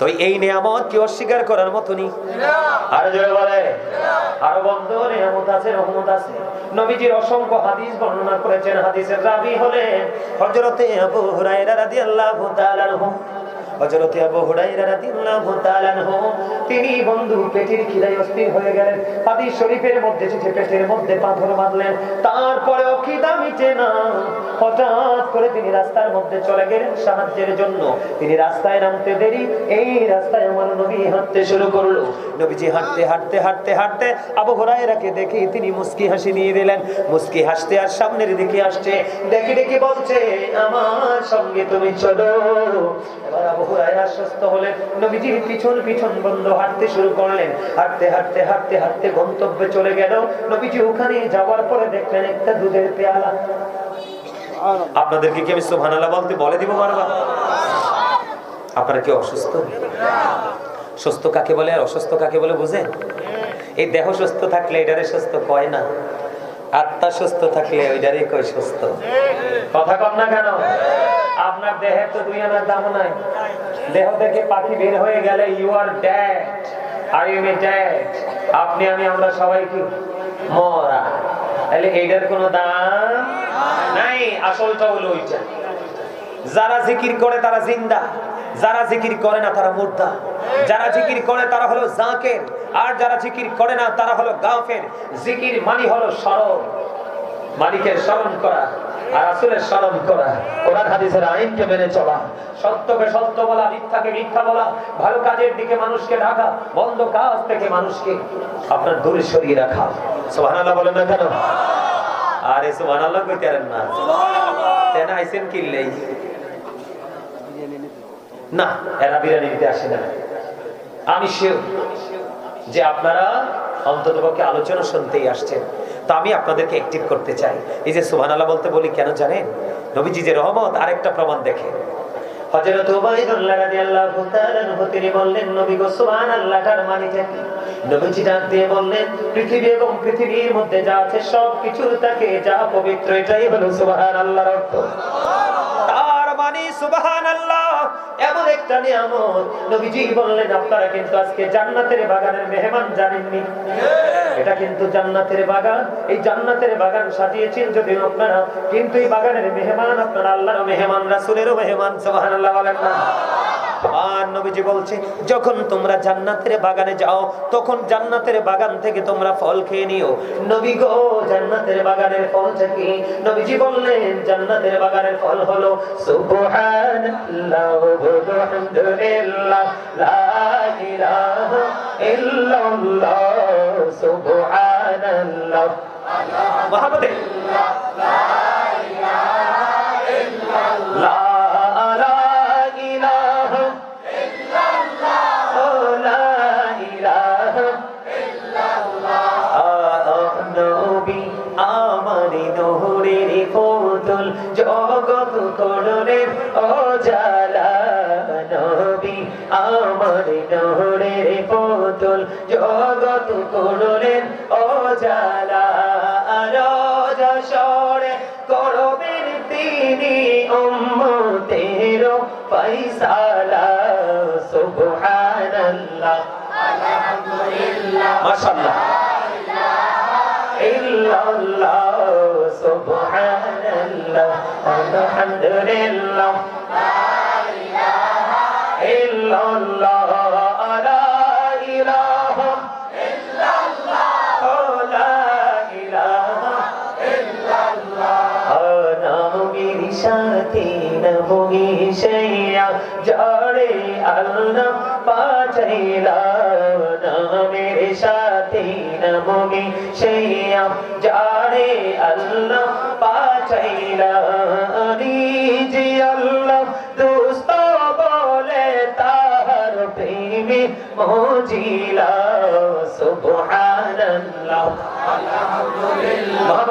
তো এই নিয়ামত কি অস্বীকার করার মতনই? আর জোরে বলে। আরও বন্ধ নিয়ামত আছে, রহমত আছে। নবীজির অসংখ্য হাদিস বর্ণনা করেছেন। হাদিসের রাবি হলেন হযরতে আবু হুরায়রা রাদিয়াল্লাহু তাআলা হযরতে আবু হুরায়রা রাদিয়াল্লাহু তাআলা আনহু, তিনি বন্ধু পেটের খিদায় অস্থির হয়ে গেলেন। হাদিস শরীফের মধ্যে এসেছে পেটের মধ্যে পাথর বাঁধলেন। তারপরেও খিদা মিটে না। হঠাৎ করে তিনি রাস্তার মধ্যে চলে গেলেন সাহায্যের জন্য। তিনি রাস্তায় নামতে দেরি, এই রাস্তায় আমার নবী হাঁটতে শুরু করল। নবীজি হাঁটতে হাঁটতে হাঁটতে হাঁটতে আবু হুরায়রাকে দেখি তিনি মুস্কি হাসি নিয়ে দিলেন। মুস্কি হাসতে আর সামনের দিকে আসছে। দেখি দেখি বলছে, আমার সঙ্গে তুমি চলো। এবার আবু হলেন। নবীজির পিছন পিছন হাঁটতে শুরু করলেন। হাঁটতে হাঁটতে হাঁটতে হাঁটতে গন্তব্যে চলে গেল। নবীজি ওখানে যাওয়ার পরে দেখলেন একটা দুধের পেয়ালা। আপনাদেরকে কি আমি বলতে, বলে দিব বারবার? আপনারা কি অসুস্থ? সুস্থ কাকে বলে আর অসুস্থ কাকে বলে বুঝেন? এই দেহ সুস্থ থাকলে এটারে সুস্থ কয় না? আত্মা সুস্থ থাকলে ওইটারই কই সুস্থ? কথা কম না কেন? আপনার দেহের তো দুই আনার দাম নাই। দেহ থেকে পাখি বের হয়ে গেলে you are dad are you my dad আপনি, আমি, আমরা সবাই কি? মরা। তাহলে এইটার কোনো দাম নাই? আসলটা হলো ওইটা। যারা জিকির করে তারা জিন্দা। যারা জিকির করে না তারা মুর্দা। যারা জিকির করে তারা হলো জাকের। আর যারা জিকির করে না তারা হলো গাফের জিকির মানি হলো স্মরণ। মালিকের স্মরণ করা আর আসলের স্মরণ করা। কোরআন হাদিসের আইনকে মেনে চলা। সত্যকে সত্য বলা মিথ্যাকে মিথ্যা বলা ভালো কাজের দিকে মানুষকে ঢাকা বন্ধ কাজ থেকে মানুষকে আপনার দূরে সরিয়ে রাখা। সুবহানাল্লাহ বলেন না কেন? আরে সুবহানাল্লাহ কইতে পারেন না। তেন আইছেন কিনলেই না এরা বিরিয়ানি দিতে আসে না। আমি শিওর। যে আপনারা অন্তত পক্ষে আলোচনা শুনতেই আসছেন। তো আমি আপনাদেরকে অ্যাক্টিভ করতে চাই। এই যে সুবহানাল্লাহ বলতে বলি কেন জানেন? নবীজি যে রহমত আরেকটা প্রমাণ দেখে। হযরত উবাইদুল্লাহ রাদিয়াল্লাহু তাআলা তিনি বললেন নবী গো সুবহানাল্লাহটার মানেটা কি? নবীজি ডাক দিয়ে বললেন পৃথিবী এবং পৃথিবীর মধ্যে যা আছে সব তাকে যা পবিত্র এটাই হলো সুবহানাল্লাহর অর্থ। তার মানে সুবহানাল্লাহ এমন একটা নিয়ামত নবীজি বললেন আপনারা কিন্তু আজকে জান্নাতের বাগানের মেহমান জানেননি। এটা কিন্তু জান্নাতের বাগান। এই জান্নাতের বাগান সাজিয়েছেন যদি আপনারা কিন্তু এই বাগানের মেহমান আপনারা আল্লাহর মেহমান রাসূলেরও মেহমান সুবহানাল্লাহ বলেন না। আর নবীজি বলছে যখন তোমরা জান্নাতের বাগানে যাও তখন জান্নাতের বাগান থেকে তোমরা ফল খেয়ে নিও। নবী গো জান্নাতের বাগানের ফল কি নবীজি বললেন জান্নাতের বাগানের ফল হলো সুবহানাল্লাহ। আলহামদুলিল্লাহ লা ইলাহা ইল্লাল্লাহ সুবহানাল্লাহ। মহাবতে লা ইলাহা নবী আমার নহরের ফতুল জগত করণের অজালা জগত করণের অজালা রাজা সরে করবেন তিনি উম্মতের ফাইসালা সুবহানাল্লাহ। মাশাআল্লাহ। ইল্লাল্লাহ সুবহানাল্লাহ। আলহামদুলিল্লাহ। সাথে নবী সেইয়া জড়ে আল্লাহ পাচাইলা নামের সাথে নবী সেইয়া জড়ে আল্লাহ পাচাইলা নিজে আল্লাহ দোস্ত বলে তাহার প্রেমে মজিলা। সুবহানাল্লাহ। আলহামদুলিল্লাহ।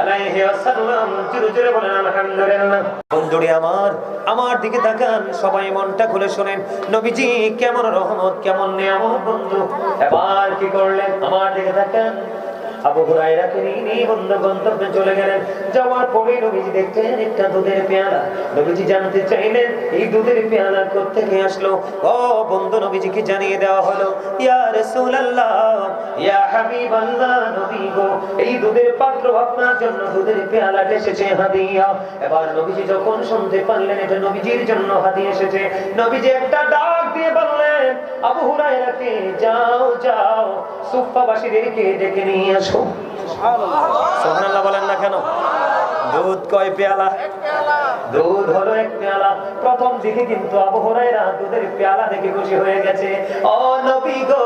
আলাইহি ওয়াসাল্লাম জোরে জোরে বলেন, আলহামদুলিল্লাহ। বন্ধুরে আমার আমার দিকে তাকান, সবাই মনটা খুলে শুনেন। নবীজি, কেমন রহমত, কেমন নিয়ামত বন্ধু। এবার কি করলেন? আমার দিকে তাকান। আবু হুরায়রাকে নিয়ে বন্ধু গন্তব্যে চলে গেলেন। যাওয়ার পরে নবীজি দেখলেন একটা দুধের পেয়ালা। নবীজি জানতে চাইলেন, এই দুধের পেয়ালা কোত্থেকে আসলো? ও বন্ধু, নবীজিকে জানিয়ে দেওয়া হলো, ইয়া রাসূলুল্লাহ, ইয়া হাবিবাল্লাহ, নবী গো, এই দুধের পাত্র আপনার জন্য দুধের পেয়ালা এসেছে হাদিয়া। এবার নবীজি যখন শুনতে পারলেন, এটা নবীজির জন্য হাদিয়া এসেছে। নবীজি একটা ডাক দিয়ে বললেন আবু হুরায়রাকে যাও যাও ডেকে নিয়ে আসো। সুবহানাল্লাহ বলেন না কেন? দুধ কয় পেয়ালা? দুধ হলো এক পেয়ালা। প্রথম দিকে কিন্তু আবু হুরায়রা দুধের পেয়ালা দেখে খুশি হয়ে গেছে। ও নবী গো,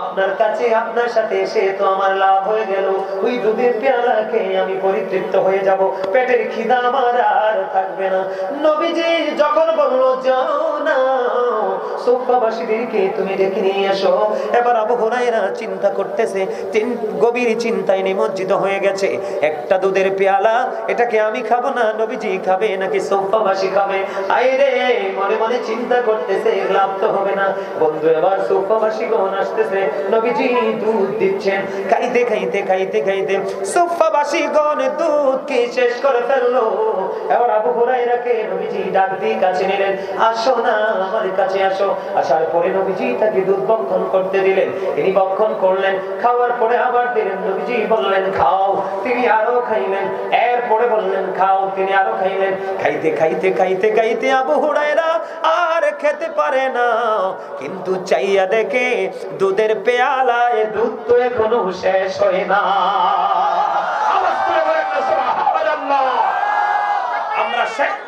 আপনার কাছে, আপনার সাথে এসে তো আমার লাভ হয়ে গেল। ওই দুধের পেয়ালা খেয়ে আমি পরিতৃপ্ত হয়ে যাব। পেটের খিদা আমার আর থাকবে না। নবীজি যখন বলল, যাও সোফাবাসীদেরকে নিয়ে এসো। এবার আবু হুরায়রা চিন্তা করতেছে গভীর চিন্তায় নিমজ্জিত হয়ে গেছে। একটা দুধের পেয়ালা, এটাকে আমি খাব না, নবীজি খাবে নাকি সোফাবাসী খাবে? আইরে মনে মনে চিন্তা করতেছে, লাভ তো হবে না। আসতেছে, নবীজি দুধ দিচ্ছেন। খাইতে খাইতে খাইতে খাইতে সোফাবাসী গণ দুধ কি শেষ করে ফেলল। এবার আবু হুরায়রাকে নবীজি ডাক দিয়ে কাছে নিলেন, আসো না, আমার কাছে আসো। আসার পরে নবীজি তাকে দুধ বক্ষণ করতে দিলেন। তিনি বক্ষণ করলেন, খাওয়ার পরে আবার দিলেন। নবীজি বললেন, খাও। তিনি আরও খাইলেন। এরপরে বললেন, খাও। তিনি আরও খাইলেন। খাইতে খাইতে খাইতে খাইতে আবু হুরায়রা আর খেতে পারে না। কিন্তু চাইয়া দেখে দুধের পেয়ালায় দুধ তো এখনও শেষ হয় না। আমরা শেষ